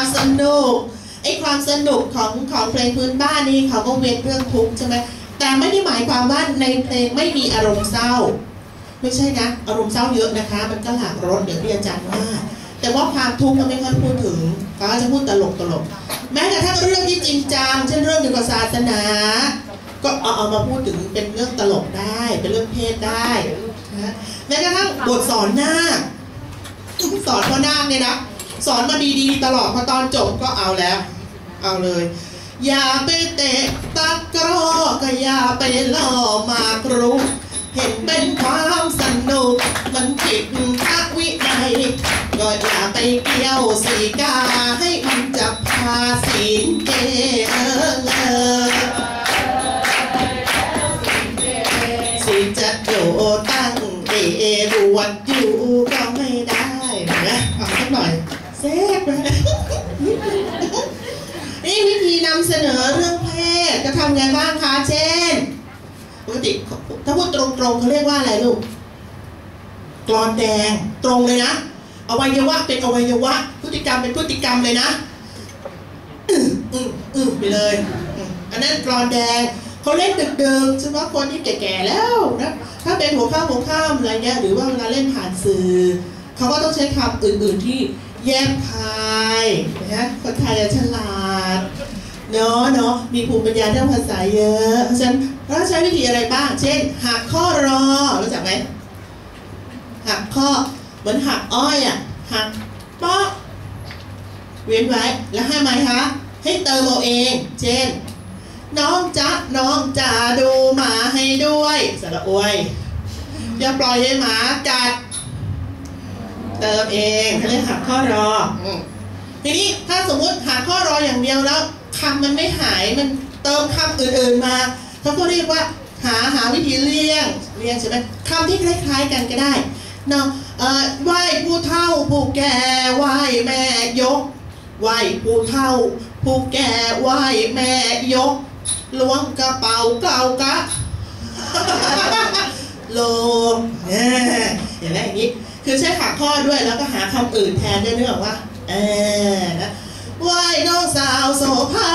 ความสนุกไอ้ความสนุกของของเพลงพื้นบ้านนี่เขาก็เว้นเรื่องทุกข์ใช่ไหมแต่ไม่ได้หมายความว่าในเพลงไม่มีอารมณ์เศร้า ไม่ใช่นะอารมณ์เศร้าเยอะนะคะ มันก็หลากรสอย่างที่อาจารย์ว่าแต่ว่าความทุกข์ก็ไม่ค่อยพูดถึงเขาก็จะพูดตลกตลกแม้กระทั่งเรื่องที่จริงจังเช่นเรื่องเกี่ยวกับศาสนา ก็เอาเอามาพูดถึงเป็นเรื่องตลกได้ เป็นเรื่องเพศได้นะแม้กระทั่งบทสอนหน้าสอนพ่อนาคเนี่ยนะ สอนมาดีๆ ตลอดพอตอนจบก็เอาแล้ว เอาเลย อย่าไปเตะตะกร้อก็อย่าไปล่อมากรุกเห็นเป็นความสนุก มันผิดพระวินัยก็อย่าไปเกี่ยวสีกา ให้มันจับพาศีลเกเออเออสิจะโดตั้งเอรวดอยู่ก็ไม่ได้นะเอาสักหน่อย ซฟนะนี่วิธีนำเสนอเรื่องเพศจะทำไงบ้างคะ เช่นปกติถ้าพูดตรงๆเขาเรียกว่าอะไรลูกกรอนแดงตรงเลยนะอวัยวะเป็นอวัยวะ พฤติกรรมเป็นพฤติกรรมเลยนะอืมอืมอืมไปเลย อันนั้นกรอนแดงเขาเล่นดึกๆเฉพาะคนที่แก่ๆแล้วนะถ้าเป็นหัวข้ามหัวข้ามอะไรเงี้ยหรือว่าเวลาเล่นผ่านสื่อเขาก็ต้องใช้คำอื่นๆที่ แยบคายนะคนไทยจะฉลาดเนาะเนาะมีภูมิปัญญาด้านภาษาเยอะเพราะฉะนั้นเราใช้วิธีอะไรบ้าง เช่น หักข้อรอรู้จักไหมหักข้อเหมือนหักอ้อยอะหักป๊อกเว้นไว้แล้วให้ไหมคะให้เติมเอาเอง เช่น น้องจ๊ะน้องจ๋าดูหมาให้ด้วยสระอวยอย่าปล่อยให้หมากัด เติมเองเขาเรียกหักข้อรออืมทีนี้ถ้าสมมุติหาข้อรออย่างเดียวแล้วคำมันไม่หายมันเติมคำอื่นๆมาเขาก็เรียกว่าหาหาวิธีเลี่ยงเลี่ยงใช่ไหมคำที่คล้ายๆกันก็ได้เนาะเอ่อไหว้ผู้เฒ่าผู้แก่ไหว้แม่ยกไหว้ผู้เฒ่าผู้แก่ไหว้แม่ยกล้วงกระเป๋าเก่ากะลงเนี่ยอย่างนี้อย่างนี้ คือใช้ขาข้อด้วยแล้วก็หาคำอื่นแทนด้นึกออกว่าเออนะไหวน้องสาวโสภา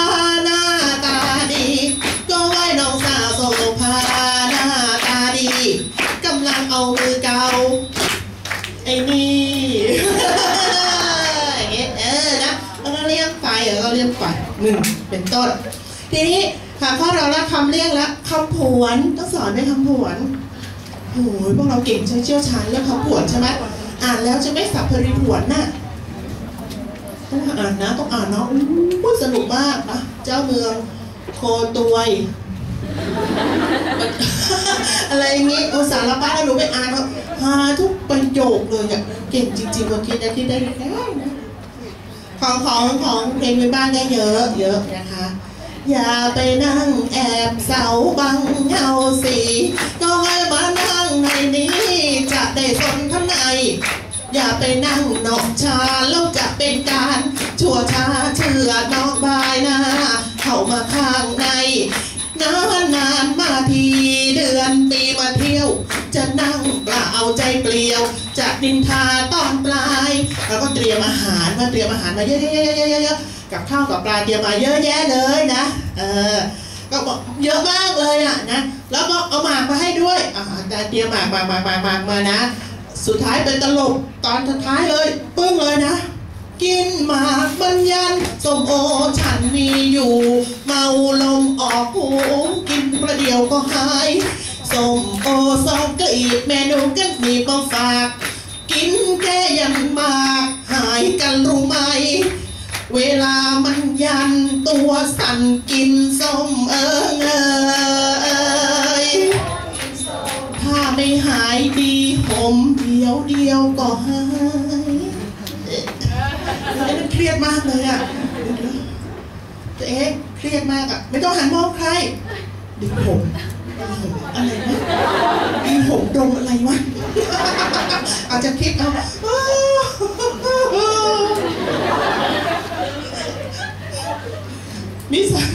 หน้าตาดี ก็ไหวน้องสาวโสภาหน้าตาดีกำลังเอามือเกาไอ้นี่อย่างเงี้ยเออนะแล้วก็เรียกไฟเออก็เรียกไฟหนึ่งเป็นต้น ทีนี้หาข้อเราล้วคำเรียกแล้วคำผวนต้องสอนไหมคำผวน โอ้ยพวกเราเก่งใช้เชี่ยวชาญเรื่องคำผวนใช่ไหมอ่านแล้วจะไม่สับพริผวนน่ะต้องอ่านนะต้องอ่านเนาะอู้สนุกมากนะเจ้าเมืองโคตวยอะไรอย่างงี้โอสารพัดแล้วหนูไปอ่านเขาหาทุกประโยคเลยอะเก่งจริงๆคนคิดได้คิดได้ได้นะของของของเพลงพื้นบ้านได้เยอะ เยอะนะคะ อย่าไปนั่งแอบเสาบังเงาสีก็ให้มานั่ง ในนี้จะได้สนข้างใน อย่าไปนั่งนอกชาแล้วจะเป็นการชั่วช้าเชื่อนอกบายน้าเข้ามาข้างในนานนานมาทีเดือนปีมาเที่ยว จะนั่งเปล่าเอาใจเปลี่ยว จะดินทาตอนปลายแล้วก็เตรียมอาหารมาเตรียมอาหารมาเยอะๆๆๆกับข้าวกับปลาเตรียมมาเยอะแยะเลยนะ เออ ก็บอกเยอะมากเลยอะนะแล้วก็เอาหมากมาให้ด้วยอ่าแต่เตรียมหมากมากมากมากมามานะ สุดท้ายเป็นตลกตอนสุดท้ายเลยปึ้งเลยนะ กินหมากบรรยันส้มโอฉันมีอยู่ เมาลมออกหูกินประเดี๋ยวก็หายส้มโอสองกลีบเมนูกันมีมาฝาก กินแค่ยันมาก หายกันรู้ไหม เวลามันยันตัวสั่นกินส้มเอิงเอยถ้าไม่หายดีผมเดียวเดียวก็หายเอ๊ะมันเครียดมากเลยอะตัวเองเครียดมากอะ ไม่ต้องหันมองใครดึงผมอะไรวะดึงผมตรงอะไรวะอาจจะคิดเอา มีสัญ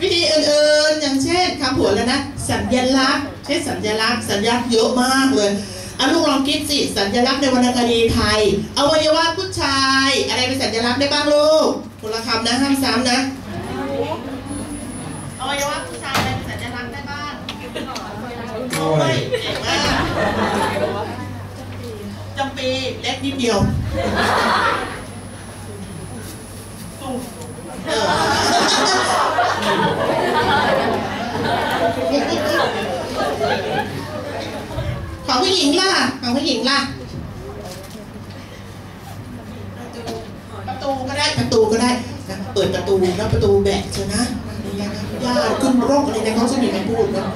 วิธีอื่นๆอย่างเช่นคำผวนแล้วนะ สัญลักษณ์ใช้สัญลักษณ์ สัญลักษณ์เยอะมากเลยเอาลูกลองคิดสิสัญลักษณ์ในวรรณคดีไทยอวัยวะผู้ชาย อะไรเป็นสัญลักษณ์ได้บ้างลูกคนละคำนะห้ามซ้ำนะอวัยวะผู้ชายอะไรเป็นสัญลักษณ์ได้บ้างโอ้ยเก่งมากจำปีเล็กนิดเดียวเออ ของผู้หญิงล่ะ ของผู้หญิงล่ะ ประตูก็ได้ประตูก็ได้นะเปิดประตูแล้วประตูแบกเชียวนะย่าขึ้นร่องอะไรนเขาจะมีคำพูดนะ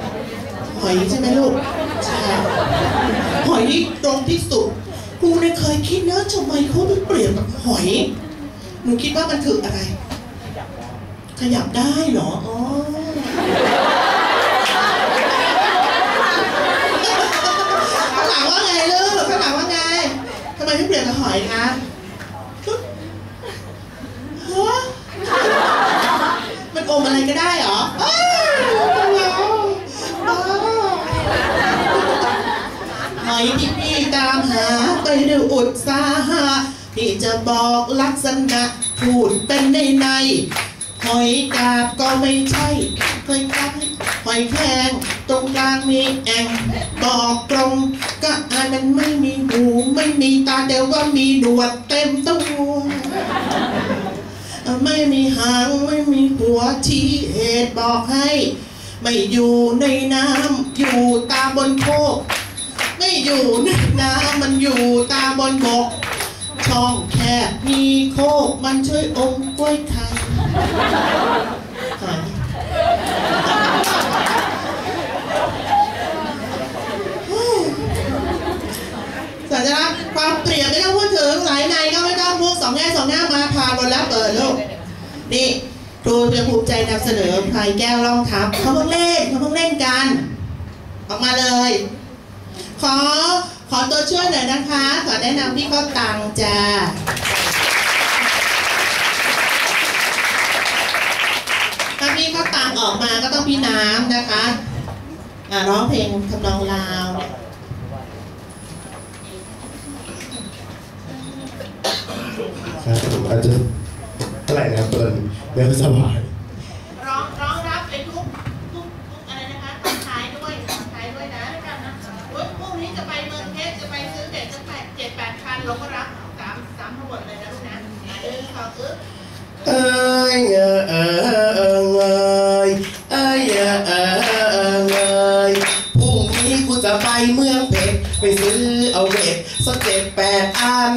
หอยใช่ไหมลูก ใช่ หอยนี่ตรงที่สุดครูเนี่ยเคยคิดนะทำไมเขาถึงเปรียบกับหอย หนูคิดว่ามันคืออะไร ขยับได้เหรอ อ๋อข้างหลังว่าไงลูกข้างหลังว่าไงทำไมถึงเปลี่ยนกับหอยคะฮะมันอมอะไรก็ได้เหรอหอยที่พี่ตามหาไปด้วยอุตสาหะพี่จะบอกลักษณะพูดเป็นในใน หอยกาบก็ไม่ใช่เคยกล้หอยแครงตรงกลางมีแองบอกตรงก็อายมันไม่มีหูไม่มีตาแต่ว่ามีหนวดเต็มตัวไม่มีหางไม่มีหัวที่เหตุบอกให้ ไม่อยู่ในน้ำอยู่ตาบนโคกไม่อยู่ในน้ำมันอยู่ตาบนบก ช่องแคบมีโคกมันช่วยอมกล้วยไข่ สัญลักษณ์ความเปรียบไม่ต้องพูดถึงหลายในก็ไม่ต้องพูดสองแง่สองหน้ามาพาบนแล้วเปิดลูกนี่ครูจะภูมิใจนำเสนอพายแก้วล่องทับเขาเพิ่งเล่นเขาเพิ่งเล่นกัน ออกมาเลย ขอขอตัวช่วยหน่อยนะคะ ขอแนะนำพี่ก็ตังจ้า ถ้าพี่ก็ตักออกมาก็ต้องพี่น้ำนะคะอ่าร้องเพลงทำนองลาวเนี่ยครับผมอาจจะเท่าไหร่นะครับตอนไม่ค่อยสบาย จะไปเมืองเพชรไปซื้อเอาเวทสักเจ็ดแปดอัน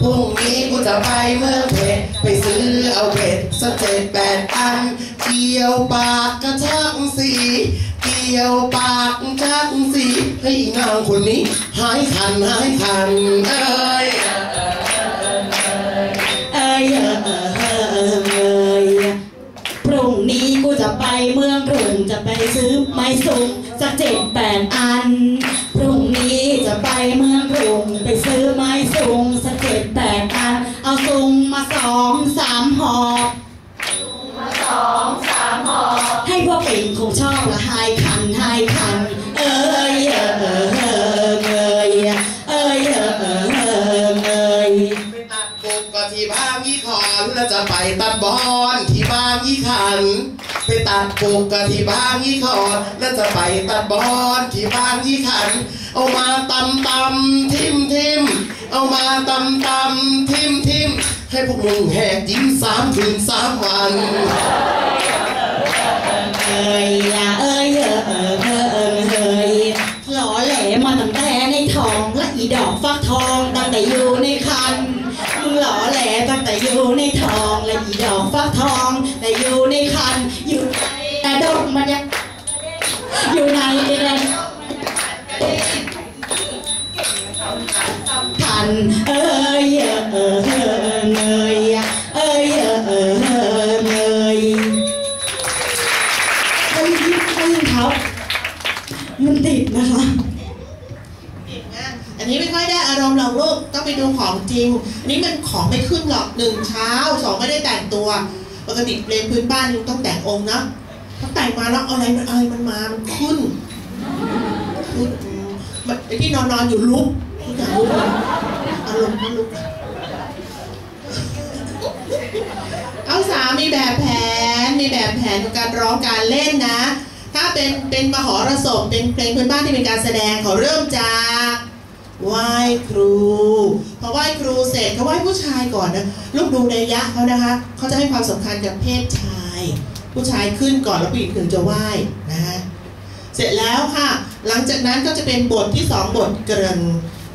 พรุ่งนี้กูจะไปเมืองเพชรไปซื้อเอาเวทสักเจ็ดแปดอันเกี่ยวปากกระชักสีเกี่ยวปากกระชักสีให้นางคนนี้หายคันหายคันเอ้ย เมืองกรุงจะไปซื้อไม้สูงสักเจ็ดแปดอัน ปตัดปุกก็ที่บางยี่ขอนแล้วจะไปตัดบอนที่บางยี่ขัน เอามาตำตำทิมทิมเอามาตำตำทิมทิมให้พวกมึงแหกยิ้มสามคืนสามวันเอ้ยอย่าเอ้ยเอ้ยเอ้ยเอ้ยเอ้ยหล่อแหลมาตั้งแต่ในท้องและอีดอกฟักทองตั้งแต่อยู่ในคันมึงหล่อแหลตั้งแต่อยู่ในท้องและอีดอกฟักทองแต่อยู่ในคัน มันยังอยู่ในเองท่านเอ้ยเอ้เงยเอ้ยเอ้เงยไอ้ยิ้มไอ้ยิ้เขามันติดนะคะอันนี้ไม่ค่อยได้อารมณ์เรากลูกต้องไปดูของจริงอันนี้มันของไม่ขึ้นหรอกหนึ่งเช้าสองไม่ได้แต่งตัว ปกติเพลงพื้นบ้านลุงต้องแต่งองค์นะ ถ้าแต่งมาแล้วอะไรมันอะไรมันมา มันขึ้นขึ้นไอ้ที่นอนนอนอยู่ลุกทุกอย่างลุกเลยอารมณ์ก็ลุกเอาสามมีแบบแผน มีแบบแผนของการร้องการเล่นนะ ถ้าเป็นเป็นมหรสพเป็นเพลงพื้นบ้านที่เป็นการแสดงเขาเริ่มจากไหว้ครูพอไหว้ครูเสร็จเขาไหว้ผู้ชายก่อนนะลูกดูในยะเขานะคะเขาจะให้ความสำคัญกับเพศชาย ผู้ชายขึ้นก่อนแล้วผู้หญิงถึงจะไหว้นะฮะเสร็จแล้วค่ะ หลังจากนั้นก็จะเป็นบทที่สองบทเกริ่น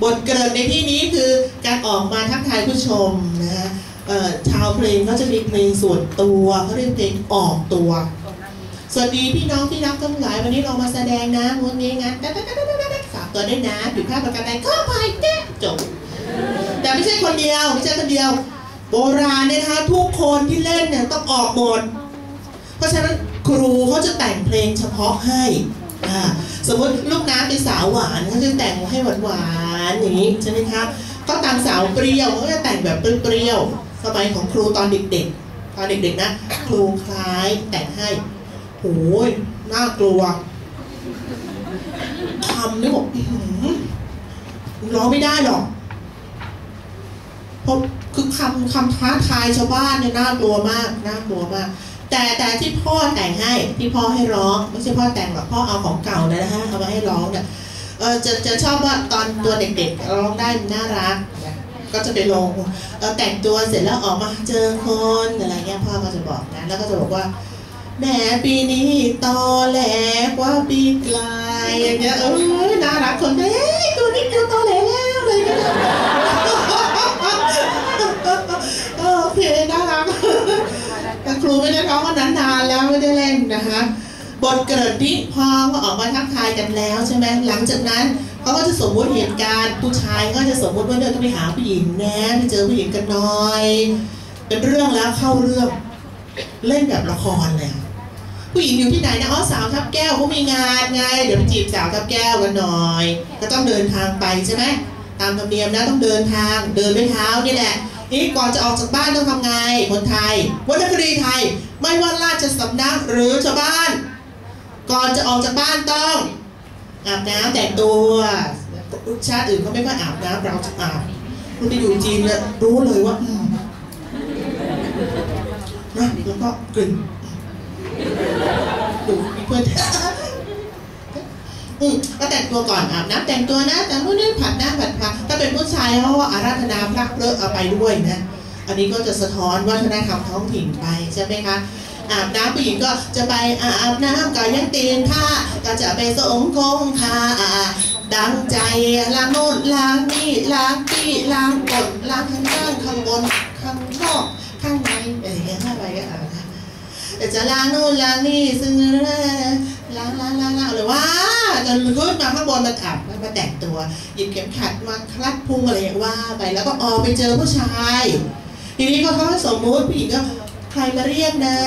บทเกริ่นในที่นี้คือการออกมาทักทายผู้ชมนะฮะชาวเพลงก็จะมีเพลงส่วนตัวเขาเรียกเพลงออกตัว สวัสดีพี่น้องที่รักทั้งหลายวันนี้เรามาแสดงนะวันนี้งานแต่แต่แต่แต่แต่ฝากตัวได้วยนะผิดพลาดประการใดก็ไปแก้จบแต่ไม่ใช่คนเดียวไม่ใช่คนเดียว โบราณเนี่ยนะคะทุกคนที่เล่นเนี่ยต้องออกหมด ราะฉะนั้นครูเขาจะแต่งเพลงเฉพาะให้สมมติลูกน้ำเป็นสาวหวานเขาจะแต่งให้หวานๆอย่างนี้ใช่ไหมคะก็ตามสาวเปรี้ยวเขาจะแต่งแบบเปรี้ยวๆสมัยของครูตอนเด็กๆ ตอนเด็กๆนะ ครูคล้ายแต่งให้โอ้ยน่ากลัวคำนี่บอกอื้อหือร้องไม่ได้หรอกเพราะคือคำคำท้าทายชาวบ้านเนี่ยน่ากลัวมากน่ากลัวมาก แต่แต่ที่พ่อแต่งให้ที่พ่อให้ร้องไม่ใช่พ่อแต่งหรอกพ่อเอาของเก่านะฮะเอามาให้ร้องเนี่ยเออจะจะชอบว่าตอนตัวเด็กๆร้องได้น่ารัก ก็จะไปลงเออแต่งตัวเสร็จแล้วออกมาเจอคนอะไรเงี้ยพ่อก็จะบอกนะแล้วก็จะบอกว่าแหมปีนี้ตอแหลกว่าปีกลายอย่างเงี้ยเออน่ารักคนเอ้ยตัวนี้ตัวตอแหลแล้วอะไรเงี้ยเออโอเคน่ารัก แต่ครูไม่ได้ร้องวันนั้นนานแล้วไม่ได้เล่นนะคะบทเกิดที่พอก็ออกมาทักทายกันแล้วใช่ไหมหลังจากนั้นเขาก็จะสมมุติเหตุการณ์ผู้ชายก็จะสมมุติว่าเดินต้องไปหาผู้หญิงนะไปเจอผู้หญิงกันหน่อย เป็นเรื่องแล้วเข้าเรื่องเล่นแบบละครเลยผู้หญิงอยู่ที่ไหนนะอ๋อสาวทับแก้วเขามีงานไง เดี๋ยวไปจีบสาวทับแก้วกันหน่อย ก็ต้องเดินทางไปใช่ไหมตามธรรมเนียมนะต้องเดินทางเดินด้วยเท้านี่แหละ นี่ก่อนจะออกจากบ้านต้องทำไงคนไทยวรรณคดีไทย ไม่ว่าราชสำนักหรือชาวบ้าน ก่อนจะออกจากบ้านต้องอาบน้ำแต่งตัวชาติอื่นเขาไม่ค่อยอาบน้ำเราจะอาบคุณที่อยู่จีนเนี่ยรู้เลยว่าอนะแล้วก็กลิ่นดูเพื่อน อืมก็แต่งตัวก่อนอาบน้ำแต่งตัวนะแต่งตัวนี่ผัดหน้าผัดผักถ้าเป็นผู้ชายเขาก็อาราธนาพระเพลิเอาไปด้วยนะอันนี้ก็จะสะท้อนวัฒนธรรมท้องถิ่นไปใช่ไหมคะอาบน้ำผู้หญิงก็จะไปอาบน้ำก็ยังตีนท่าก็จะไปสมคงคาดังใจล้างโน่นล้างนี่ล้างที่ล้างกดล้างข้างล่างข้างบนข้างนอกข้างในอะไรอย่างเงี้ยอะไรก็อานนะแต่จะล้างนู่นล้างนี่ซึ่งล้างล้างล้างล้างเลยว่า จนขึ้นมาข้างบนมันอับมันมาแต่งตัวหยิบเข็มขัดมาคลัดพุงอะไรอย่างว่าไปแล้วก็ออกไปเจอผู้ชาย ทีนี้ก็เขาสมมติผู้หญิงก็ใครมาเรียกนะ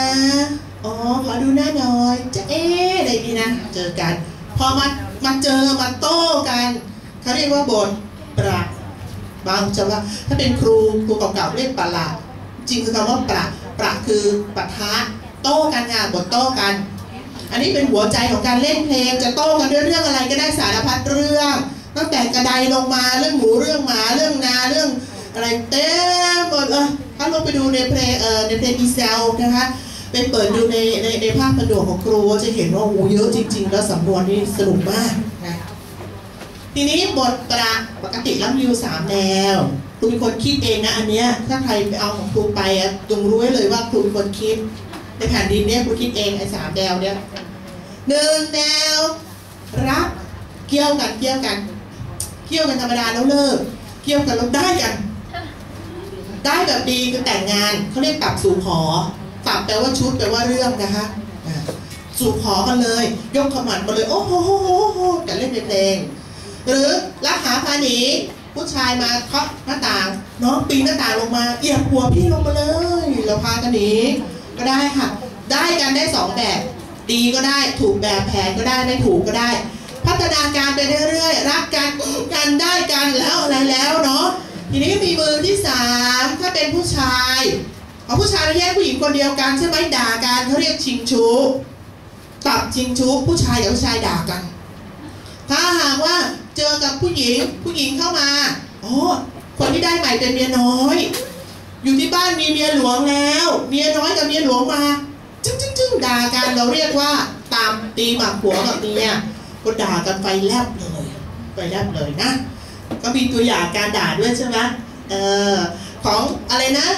อ๋อขอดูหน้าหน่อยจะเอ๊ะอะไรนี่นะ เจอกัน พอมามาเจอมาโต้กันเขาเรียกว่าบทปราบางจะว่าถ้าเป็นครูครูเก่าๆเรียกปราบจริงคือคำว่าปราปราคือปะทะโต้กันค่ะบทโต้กัน อันนี้เป็นหัวใจของการเล่นเพลงจะโต้กันด้วยเรื่องอะไรก็ได้สารพัดเรื่องตั้งแต่กระไดลงมาเรื่องหมูเรื่องหมาเรื่องนาเรื่องอะไรเต็มหมดเลยถ้าลงไปดูในเพลงเอ่อในเพลงดีเซลนะคะไปเปิดดูในในในภาคประดวกของครูจะเห็นว่าโอ้เยอะจริง ๆ แล้วสำนวนนี่สนุกมากนะทีนี้บทประปกติล้วมีอยู่สามแนวครูเป็นคนคิดเองนะอันเนี้ยถ้าใครไปเอาของครูไปอะจงรู้ไว้เลยว่าครูเป็นคนคิด ในแผ่นดินเนี้ยครูคิดเองไอ้สามแนวเนี้ยหนึ่งแนว รักเกี่ยวกันเกี่ยวกันเกี่ยวกันธรรมดาแล้วเลิกเกี่ยวกันแล้วได้กัน ได้แบบดีคือแต่งงานเขาเรียกตับสู่ขอตับแปลว่าชุดแปลว่าเรื่องนะคะสู่ขอกันเลย ยกขมันมาเลยโอ้โหโหโหโหแต่เล่นเพลง หรือรักหาพาหนีผู้ชายมาเคาะหน้าต่าง น้องปีนหน้าต่างลงมาเหยียบหัวพี่ลงมาเลย เราพากันหนี ก็ได้ค่ะ ได้กันได้สองแบบ ดีก็ได้ถูกแบบแผนก็ได้ไม่ถูกก็ได้ พัฒนาการไปเรื่อยๆรักกันกันได้กันแล้วอะไรแล้วเนาะทีนี้มีมือที่สามถ้าเป็นผู้ชายเอาผู้ชายมาแยกผู้หญิงคนเดียวกันใช่ไหมด่ากันเขาเรียกชิงชู้ตับชิงชู้ผู้ชายกับผู้ชายด่ากัน ถ้าหากว่าเจอกับผู้หญิงผู้หญิงเข้ามาอ๋อคนที่ได้ใหม่เป็นเมียน้อย อยู่ที่บ้านมีเมียหลวงแล้ว เมียน้อยกับเมียหลวงมาจึ้งจึ้งจึ้งด่ากันเราเรียกว่าตามตีหมากหัวกับเมียก็ด่ากันไฟแลบเลยไฟแลบเลยนะ ก็มีตัวอย่างการด่าด้วยใช่ไหมเออของอะไรนะ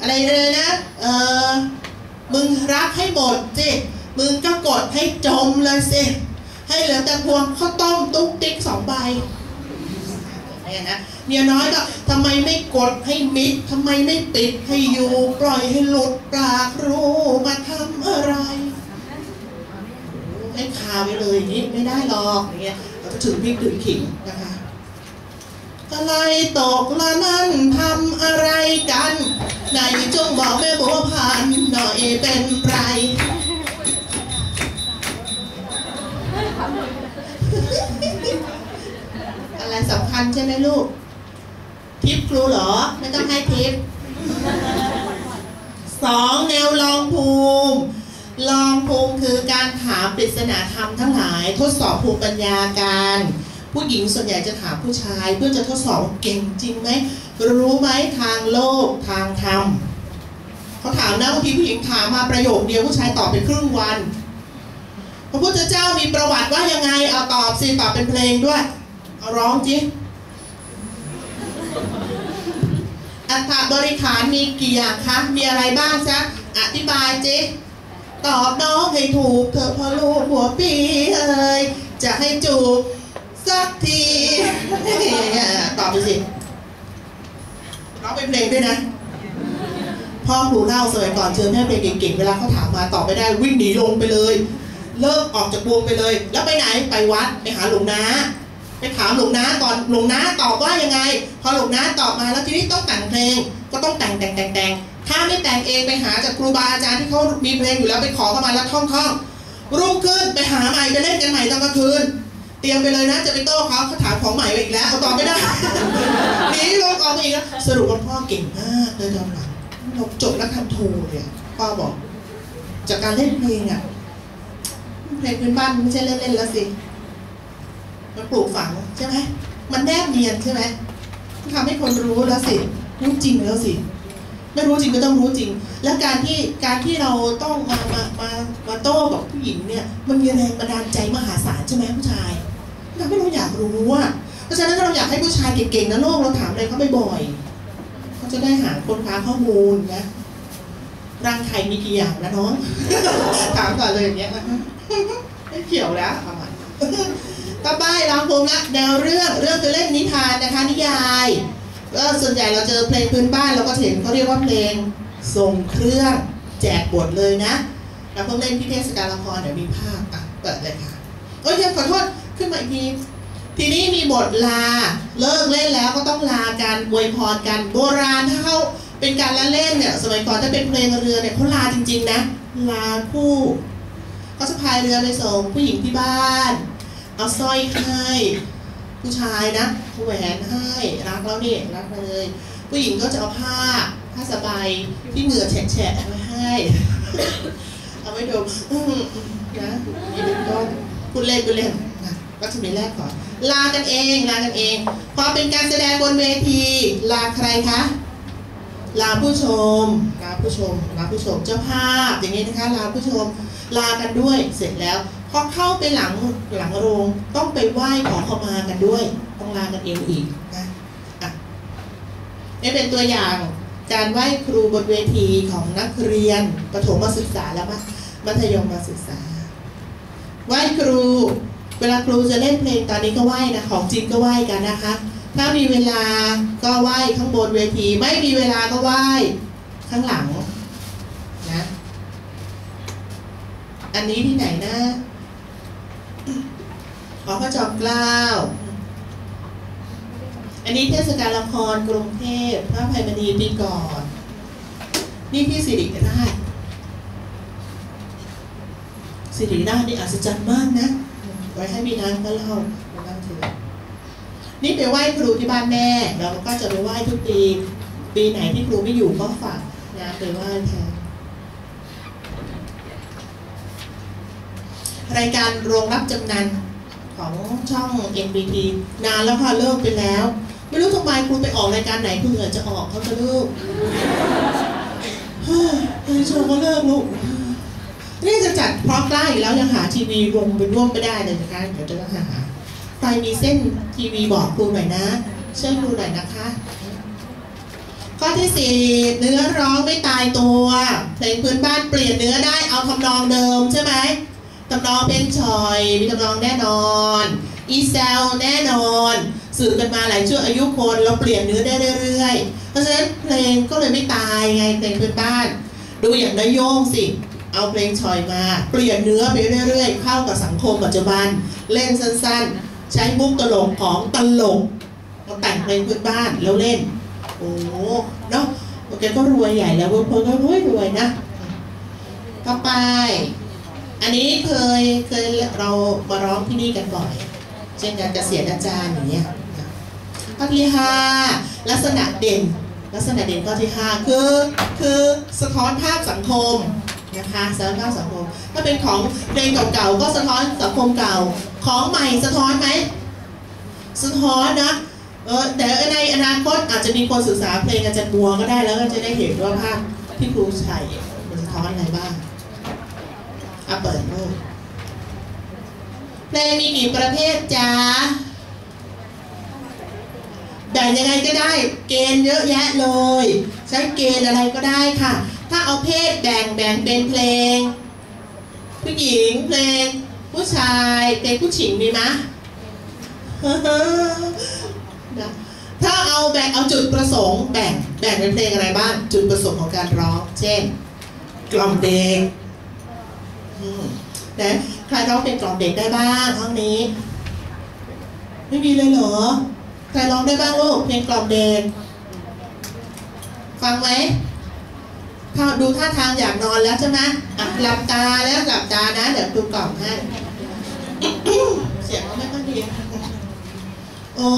อะไรเลยนะเออมึงรักให้หมดสิมึงก็กดให้จมเลยสิให้เหลือแต่พวงข้าวต้มตุ๊กติ๊กสองใบเนี่ยนะเมียน้อยก็ทำไมไม่กดให้มิดทำไมไม่ปิดให้อยู่ปล่อยให้หลุดปากรู้มาทำอะไรให้คาไว้เลยนี้ไม่ได้หรอกอย่างเงี้ยเราก็ถึงพริกถึงขิงนะคะอะไรตกละนั่นทำอะไรกันนายจงบอกแม่บัวพันหน่อยเป็นไรอะไรสำคัญใช่ไหมลูก ทิปครูเหรอ ไม่ต้องให้ทิปสองแนวลองภูมิ ลองภูมิคือการถามปริศนาธรรมทั้งหลาย ทดสอบภูมิปัญญาการ ผู้หญิงส่วนใหญ่จะถามผู้ชาย เพื่อจะทดสอบเก่งจริงไหม รู้ไหมทางโลกทางธรรมเขาถามนะบางทีผู้หญิงถามมาประโยคเดียวผู้ชายตอบไปครึ่งวัน พระพุทธเจ้ามีประวัติว่ายังไงเอาตอบสิตอบเป็นเพลงด้วยเอาร้องจิ อัฐบริขารมีกี่อย่างคะ มีอะไรบ้างจ๊ะ อธิบายจิตอบน้องให้ถูกเถอะพอลูกหัวปีเอ้ยจะให้จูบสักทีตอบไปสิร้องเป็นเพลงด้วยนะ พ่อครูเล่าสมัยก่อนเชิญแม่เพลงเก่งๆเวลาเขาถามมาตอบไม่ได้วิ่งหนีลงไปเลย เลิกออกจากวงไปเลย แล้วไปไหนไปวัดไปหาหลวงนา ไปถามหลวงน้าก่อนหลวงน้าตอบว่ายังไง พอหลวงน้าตอบมาแล้วทีนี้ต้องแต่งเพลง ก็ต้องแต่งแต่งแต่งแต่งถ้าไม่แต่งเองไปหาจากครูบาอาจารย์ที่เขามีเพลงอยู่แล้วไปขอเข้ามาแล้วท่องท่องรุ่งขึ้นไปหาใหม่ไปเล่นกันใหม่ตอนกลางคืน เตรียมไปเลยนะจะไปโต้เขาเขาถามของใหม่ไปอีกแล้วเขาตอบไม่ได้หนีลงออกมาอีกแล้วสรุปว่าพ่อเก่งมากเลยตอนหลังเราจบนักทำโทเลยอะพ่อบอก จากการเล่นเพลงอะเพลงพื้นบ้านมันไม่ใช่เล่นๆแล้วสิ มันปลูกฝังใช่ไหมมันแนบเนียนใช่ไหมทำให้คนรู้แล้วสิรู้จริงแล้วสิไม่รู้จริงก็ต้องรู้จริง แล้วการที่การที่เราต้องมามามามาโต้กับผู้หญิงเนี่ย มันมีแรงบันดาลใจมหาศาลใช่ไหมผู้ชายทำให้เราอยากรู้อะเพราะฉะนั้นถ้าเราอยากให้ผู้ชายเก่งๆนะโลกเราถามอะไรเขาบ่อยๆเขาจะได้หาคนค้าข้อมูลนะร่างไข่มีกี่อย่างนะน้องถามก่อนเลยอย่างเงี้ยไม่เกี่ยวแล้วประมาณ ต่อไปเราภูมิละแนวเรื่องเรื่องคือเล่นนิทานนะคะนิยายก็ส่วนใหญ่เราเจอเพลงพื้นบ้านเราก็เห็นเขาเรียกว่าเพลงส่งเครื่องแจกบทเลยนะเราเพิ่งเล่นที่เทศกาลละครเดี๋ยวมีภาพอะเปิดเลยค่ะโอ้ยขอโทษขึ้นมาอีกทีทีนี้มีบทลาเลิกเล่นแล้วก็ต้องลากันอวยพรกันโบราณถ้าเขาเป็นการละเล่นเนี่ยสมัยก่อนถ้าเป็นเพลงเรือเนี่ยเขาลาจริง ๆ นะ ลาคู่เขาจะพายเรือไปส่งผู้หญิงที่บ้าน เอาสร้อยให้ผู้ชายนะแหวนให้รักแล้วนี่รักเลย ผู้หญิงก็จะเอาผ้าผ้าสบายที่เหงื่อแฉะๆเอาไว้ให้ เอาไว้ดมนะนี่เป็นต้นคุณเล่นคุณเล่นนะก็จะมีแรกก่อนลากันเองลากันเอง พอเป็นการแสดงบนเวที ลาใครคะลาผู้ชม ลาผู้ชม ลาผู้ชม เจ้าภาพอย่างนี้นะคะ ลาผู้ชม ลากันด้วย เสร็จแล้ว พอเข้าไปหลังหลังโรงต้องไปไหว้ขอขมากันด้วย ต้องลากันเองอีกนะอะนี่เป็นตัวอย่างการไหว้ครูบนเวทีของนักเรียนประถมศึกษาและมัธยมมาศึกษา ไหว้ครู เวลาครูจะเล่นเพลงตอนนี้ก็ไหว้นะของจริงก็ไหว้กันนะคะ ถ้ามีเวลาก็ไหว้ข้างบนเวที ไม่มีเวลาก็ไหว้ข้างหลังนะ อันนี้ที่ไหนนะ ขอพระจอมเกล้า อันนี้เทศกาลละครกรุงเทพพระภัยมณีปีก่อน นี่ที่สิริราชสิริราชนี่อัศจรรย์มากนะ ไว้ให้พี่นางก็เล่าพี่างถือนี่ไปไหว้ครูที่บ้านแม่เราก็จะไปไหว้ทุกปี ปีไหนที่ครูไม่อยู่ก็ฝากงานไปไหว้แทนรายการโรงรับจำนำ ของช่อง NBT นานแล้วค่ะเลิกไปแล้ว ไม่รู้ทำไมคุณไปออกรายการไหนคุณเหงื่อจะออกเขาจะเลิกเฮ้ยโชว์ก็เลิกลูกนี่จะจัดพราะใกล้แล้วยังหาทีวีลงไปร่วมไม่ได้เลยนะคะเดี๋ยวจะต้องหาใครมีเส้นทีวีบอกครูหน่อยนะเชิญครูหน่อยนะคะ ข้อที่สี่เนื้อร้องไม่ตายตัวเพลงพื้นบ้านเปลี่ยนเนื้อได้เอาทำนองเดิมใช่ไหม ทำนองเพลงชอย มีทำนองแน่นอน อีเซลแน่นอน สืบกันมาหลายชั่วอายุคนเราเปลี่ยนเนื้อได้เรื่อยๆ เพราะฉะนั้นเพลงก็เลยไม่ตายไงเพลงพื้นบ้าน ดูอย่างนายโยงสิเอาเพลงชอยมา เปลี่ยนเนื้อไปเรื่อยๆ เข้ากับสังคมปัจจุบัน เล่นสั้นๆ ใช้มุกตลกของตลกมาแต่งเพลงพื้นบ้านแล้วเล่น โอ้เนาะแกก็รวยใหญ่แล้วเพื่อนก็รวยรวยนะ ต่อไป อันนี้เคยเคยเรามาร้องที่นี่กันบ่อย เช่นการเกษียณอาจารย์อย่างเงี้ยข้อที่ห้าลักษณะเด่น ลักษณะเด่นข้อที่ห้าคือคือสะท้อนภาพสังคมนะคะสะท้อนภาพสังคม ถ้าเป็นของเพลงเก่าๆก็สะท้อนสังคมเก่า ของใหม่สะท้อนไหมสะท้อนนะเออแต่ในอนาคตอาจจะมีคนศึกษาเพลงอาจารย์บัวก็ได้แล้วก็จะได้เห็นว่าภาพที่ครูใช้มันสะท้อนอะไรบ้าง อะเปิดลูกเพลงมีกี่ประเภทจ๊ะแบ่งยังไงก็ได้ เกณฑ์เยอะแยะเลย ใช้เกณฑ์อะไรก็ได้ค่ะ ถ้าเอาเพศแบ่งแบ่งเป็นเพลง ผู้หญิงเพลง ผู้ชายเพลงผู้หญิงมีไหมถ้าเอาแบ่งเอาจุดประสงค์แบ่งแบ่งเป็นเพลงอะไรบ้าง จุดประสงค์ของการร้อง เช่น กล่อมเด็ก นะใครร้องเป็นกล่อมเด็กได้บ้างห้องนี้ ไม่มีเลยเหรอใครร้องได้บ้างลูกเพลงกล่อมเด็ก ฟังไหมถ้าดูท่าทางอยากนอนแล้วใช่ไหมอะหลับตาแล้วหลับตานะ เดี๋ยวดูกล่อมให้เสียงก็ไม่ค่อยดีโอ้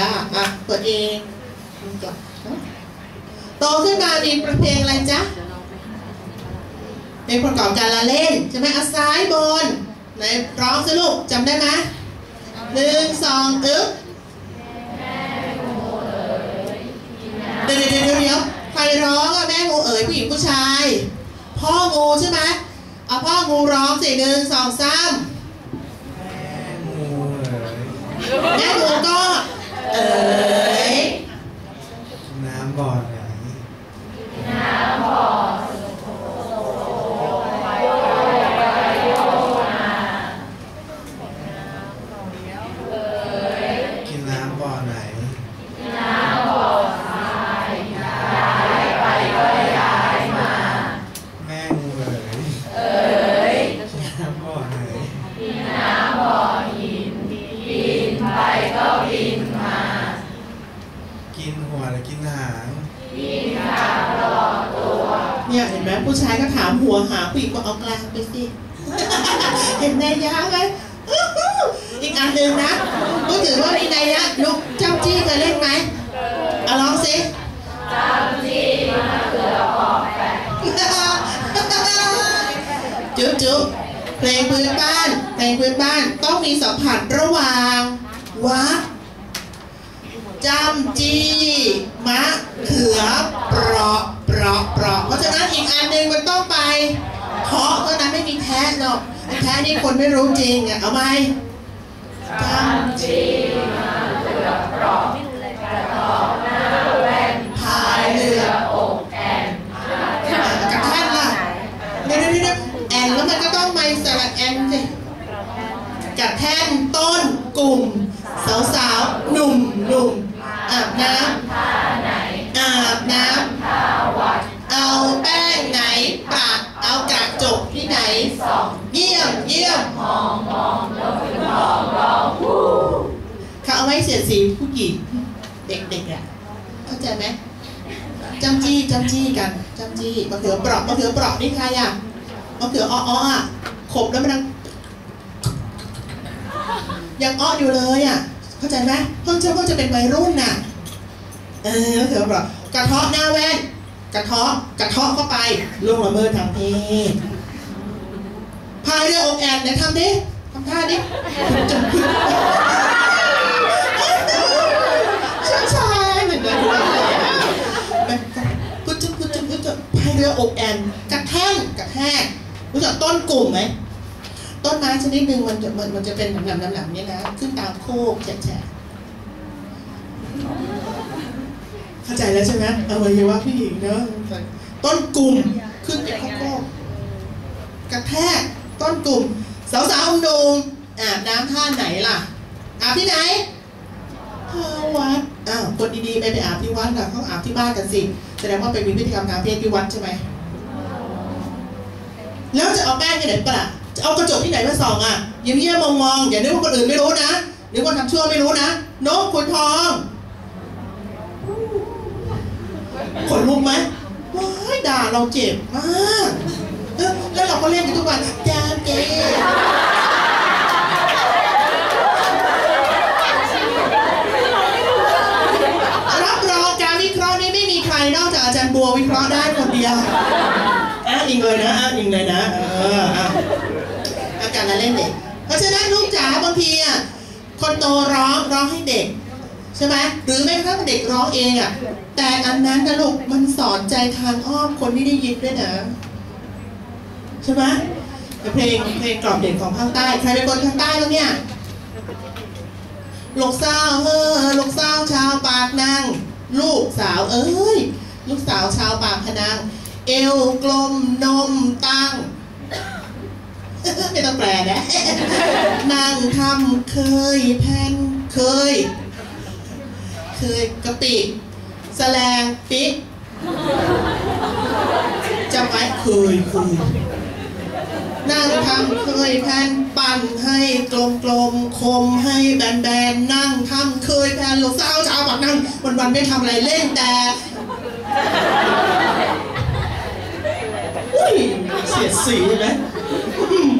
แล้วอะอะเปิดเองจบโตขึ้นมามีเพลงอะไรจ๊ะเพลงประกอบการละเล่นใช่ไหมอะซ้ายบนไหนร้องสิลูกจำได้ไหมหนึ่งสองอึ๊บเดี๋ยวเดี๋ยวเดี๋ยวเดี๋ยวใครร้องอะแม่งูเอ๋ยผู้หญิงผู้ชาย พ่องูใช่ไหมเอาพ่องูร้องสิหนึ่งสองสามแม่งูก็ เอ๋ยน้ำบ่อไหนกิ กินหัวหรือกินหางเนี่ยเห็นไหมผู้ชายก็ถามหัวหาผู้หญิงก็เอากลางไปสิเห็นในยยะไหมอื้อหืออีกอันหนึ่งนะก็ถือว่ามีในยยะลูกเจ้าจี้เคยเล่นไหมเอาร้องสิจุ๊บจุ๊บเพลงพื้นบ้านเพลงพื้นบ้านต้องมีสัมผัสระหว่างวัก จำจีมะเขือเปราะเปราะเปราะเพราะฉะนั้นอีกอันหนึ่งมันต้องไปเคาะเท่านั้นไม่มีแท้หรอกไอ้แท้นี่คนไม่รู้จริงอะเอาไหมจำจีมะเขือเปราะกระตอกหน้าแว่นพายเรืออกแอนกับท่านล่ะเดี๋ยวเดี๋ยวเดี๋ยวแอนแล้วมันก็ต้องไม่สระแอนสิกระแท่นต้นกลุ่ม สาวสาวๆหนุ่มหนุ่มอาบน้ำอาบน้ำเอาแป้งไหนปะเอากระจกที่ไหนเยี่ยมเยี่ยมมองมองแล้วคือมองมองคู่เขาเอาไว้เสียดสีผู้หญิงเด็กๆอะเข้าใจไหมจำจี้จำจี้กันจำจี้มะเขือเปราะมะเขือเปราะนี่ใครอะมะเขืออ้ออะขบแล้วมันดัง ยังอ้ออยู่เลยอะเข้าใจไหมเพิ่งจะเพิ่งจะเป็นวัยรุ่นน่ะเออเถอะบอกกระเทาะหน้าแว่นกระเทาะกระเทาะเข้าไปล่วงละเมิดทางเพศพายเรืออกแอนไหนทำดิทำท่าดิจุ๊บช้าชายเหมือนกันพุทธพุทธพุทธพายเรืออกแอนกระแทกกระแทกรู้จักต้นกลุ่มไหม ต้นไม้ชนิดหนึ่งมันจะมันมันจะเป็นหนำหนำหนำเนี่ยนะขึ้นตามโคกแฉะเข้าใจแล้วใช่ไหมอวัยวะผู้หญิงเนอะต้นกลุ่มขึ้นไปโคกกระแทกต้นกลุ่ม สาวสาวๆดงอาบน้ำท่าไหนล่ะ อาบที่ไหนท่าวัดอ้าวคนดีๆไม่ไปอาบที่วัดล่ะเขาอาบที่บ้านกันสิแสดงว่าไปมีพฤติกรรมทางเพศที่วัดใช่ไหมแล้วจะเอาแป้งที่ไหนปล่ะจะ เอากระจกที่ไหนมาส่องอะเยี่ยมเยี่ยมมองๆอย่านึกว่าคนอื่นไม่รู้นะนึกว่าทำชั่วไม่รู้นะนกขุนทองขนลุกไหมว้ายด่าเราเจ็บมากแล้วเราก็เล่นอยู่ทุกวันจามเจรับรองการวิเคราะห์นี้ไม่มีใครนอกจากอาจารย์บัววิเคราะห์ได้คนเดียว อิงเลยนะอ้างอิงเลยนะเออเอาอาการละเล่นเด็ก เพราะฉะนั้นลูกจ๋าบางทีอะคนโตร้องร้องให้เด็กใช่ไหมหรือแม้กระทั่งเด็กร้องเองอะ แต่อันนั้นนะลูกมันสอนใจทางอ้อมคนที่ได้ยินด้วยนะใช่ไหมเพลงเพลงกล่อมเด็กของภาคใต้ใครเป็นคนภาคใต้แล้วเนี่ยลูกสาวเออลูกสาวชาวปากนางลูกสาวเอ้ยลูกสาวชาวปากพนัง เอวกลมนมตั้งไม่ต้องแปลนะ นั่งทำเคยแผ่นเคย เคยกะปิแสลงปิกจำไว้เคยเคยนั่งทำเคยแผ่นปั่นให้กลมกลมคมให้แบนแบนนั่งทำเคยแผ่นลูกสาวชาปากนั่งวันวันไม่ทำอะไรเล่นแต่ สียดสีไหมอืม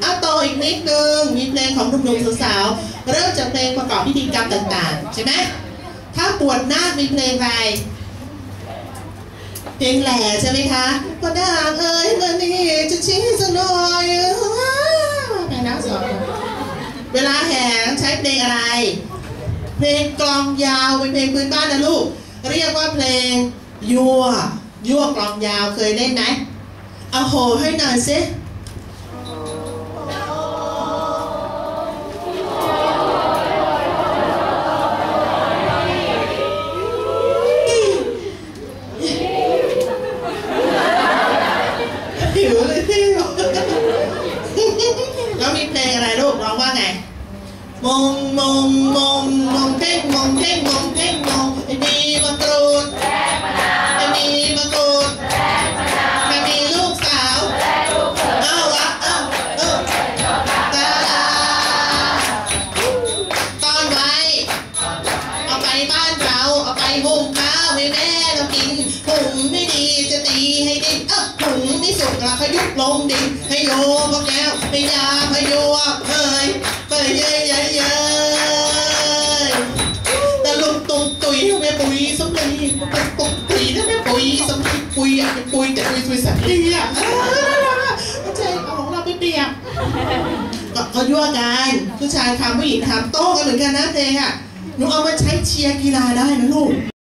เอาต่ออีกนิดนึงมีเพลงของหนุ่มๆสาวๆเริ่มจากเพลงประกอบพิธีกรรมต่างๆ ใช่ไหมถ้าปวดหน้ามีเพลงอะไรเพลงแหล่ใช่ไหมคะพอดางเอ้ยมันนี่จะชี้สนอยเพลงนักสอนเวลาแห่ใช้เพลงอะไร เพลงกลองยาวเป็นเพลงพื้นบ้านนะลูก เรียกว่าเพลงยัวยั่วกลองยาวเคยเล่นไหม เอาโหให้หน่อยสิหิวเลยพี่แล้วมีเพลงอะไรลูกร้องว่าไงมงมงมง ก็ยั่วกันผู้ชายทำผู้หญิงทำโต้กันเหมือนกันนะเพลงอะหนูเอามาใช้เชียร์กีฬาได้นะลูก